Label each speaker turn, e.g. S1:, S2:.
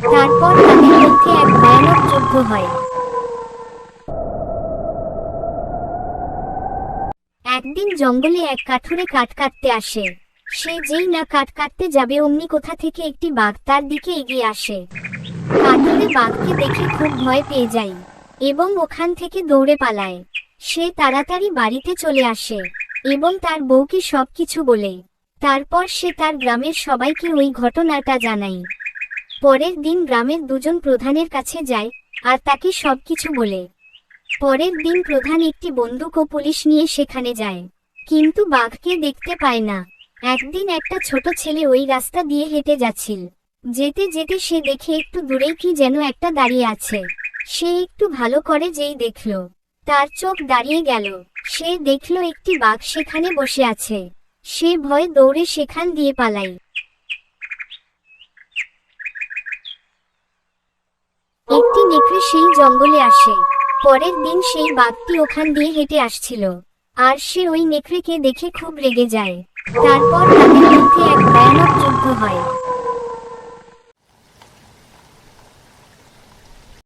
S1: তারপর তাদের মধ্যে এক ভয়ানক যুদ্ধ হয়। একদিন জঙ্গলে এক কাঠুরে কাঠ কাটতে আসে। সে যেই না কাঠ কাটতে যাবে, অমনি কোথা থেকে একটি বাঘ তার দিকে এগিয়ে আসে। কাঠুরে বাঘকে দেখে খুব ভয় পেয়ে যায় এবং ওখান থেকে দৌড়ে পালায়। সে তাড়াতাড়ি বাড়িতে চলে আসে এবং তার বউকে সবকিছু বলে। তারপর সে তার গ্রামের সবাইকে ওই ঘটনাটা জানায়। পরের দিন গ্রামের দুজন প্রধানের কাছে যায়, আর তাকে সবকিছু বলে। পরের দিন প্রধান একটি বন্দুক ও পুলিশ নিয়ে সেখানে যায়। কিন্তু বাঘকে দেখতে পায় না। একদিন একটা ছোট ছেলে ওই রাস্তা দিয়ে হেঁটে যাচ্ছিল। যেতে যেতে সে দেখে একটু দূরেই কি যেন একটা দাঁড়িয়ে আছে। সে একটু ভালো করে যেই দেখল, তার চোখ দাঁড়িয়ে গেল। সে দেখল একটি বাঘ সেখানে বসে আছে। সে ভয়ে দৌড়ে সেখান দিয়ে পালাই একটি নেকড়ে সেই জঙ্গলে আসে। পরের দিন সেই বাঘটি ওখান দিয়ে হেঁটে আসছিল। আর সে ওই নেকড়েকে দেখে খুব রেগে যায়। তারপর তাদের মধ্যে এক ভয়ানক যুদ্ধ হয়।